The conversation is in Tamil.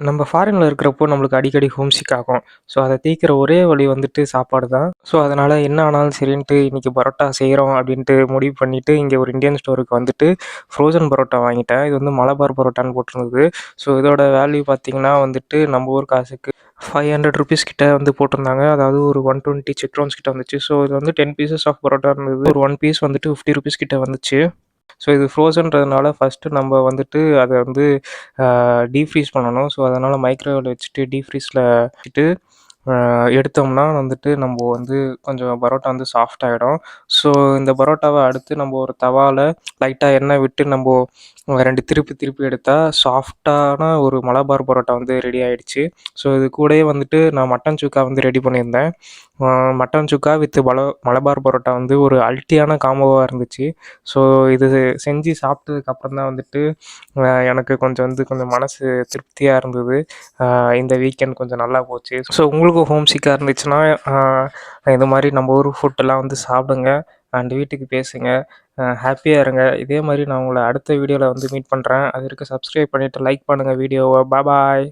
நம்ம ஃபாரினில் இருக்கிறப்போ நம்மளுக்கு அடிக்கடி ஹோம் சிக் ஆகும். ஸோ அதை தீர்க்கிற ஒரே வழி வந்துட்டு சாப்பாடு தான். ஸோ அதனால் என்ன ஆனாலும் சரின்ட்டு இன்றைக்கி பரோட்டா செய்கிறோம் அப்படின்ட்டு முடிவு பண்ணிவிட்டு இங்கே ஒரு இந்தியன் ஸ்டோருக்கு வந்துட்டு ஃப்ரோசன் பரோட்டா வாங்கிட்டேன். இது வந்து மலபார் பரோட்டான்னு போட்டிருந்தது. ஸோ இதோட வேல்யூ பார்த்தீங்கன்னா வந்துட்டு நம்ம ஊர் காசுக்கு ஃபைவ் ஹண்ட்ரட் ருபீஸ் கிட்ட வந்து போட்டிருந்தாங்க. அதாவது ஒரு ஒன் டுவெண்ட்டி சிட்ரோன்ஸ் கிட்ட வந்துச்சு. ஸோ இது வந்து 10 பீசஸ் ஆஃப் பரோட்டா இருந்தது. ஒரு ஒன் பீஸ் வந்துட்டு ஃபிஃப்டி ருபீஸ் கிட்ட வந்துச்சு. ஸோ இது ஃப்ரோசன்றதுனால ஃபர்ஸ்ட்டு நம்ம வந்துட்டு அதை வந்து டீஃப்ரீஸ் டீப் பண்ணணும். ஸோ அதனால் மைக்ரோவேவில் வச்சுட்டு டீஃப்ரீஸில் வச்சுட்டு எடுத்தோம்னா வந்துட்டு நம்ம வந்து கொஞ்சம் பரோட்டா வந்து சாஃப்ட் ஆகிடும் ஸோ இந்த பரோட்டாவை அடுத்து நம்ம ஒரு தவாவில் லைட்டாக எண்ணெய் விட்டு நம்ம ரெண்டு திருப்பி திருப்பி எடுத்தால் சாஃப்ட்டான ஒரு மலபார் பரோட்டா வந்து ரெடி ஆகிடுச்சு ஸோ இது கூடயே வந்துட்டு நான் மட்டன் சுக்கா வந்து ரெடி பண்ணியிருந்தேன். மட்டன் சுக்கா வித் பல மலபார் பரோட்டா வந்து ஒரு அல்ட்டியான காம்போவாக இருந்துச்சு. ஸோ இது செஞ்சு சாப்பிட்டதுக்கப்புறம் தான் வந்துட்டு எனக்கு கொஞ்சம் வந்து கொஞ்சம் மனசு திருப்தியாக இருந்தது. இந்த வீக்கெண்ட் கொஞ்சம் நல்லா போச்சு. ஸோ உங்களுக்கும் ஹோம் சிக்காக இருந்துச்சுன்னா, இது மாதிரி நம்ம ஊர் ஃபுட்டெல்லாம் வந்து சாப்பிடுங்க. அண்ட் வீட்டுக்கு பேசுங்க. ஹாப்பியாக இருங்க. இதே மாதிரி நான் உங்களை அடுத்த வீடியோவில் வந்து மீட் பண்ணுறேன் அது இருக்க சப்ஸ்கிரைப் பண்ணிவிட்டு லைக் பண்ணுங்கள் வீடியோவை பாய் பாய்.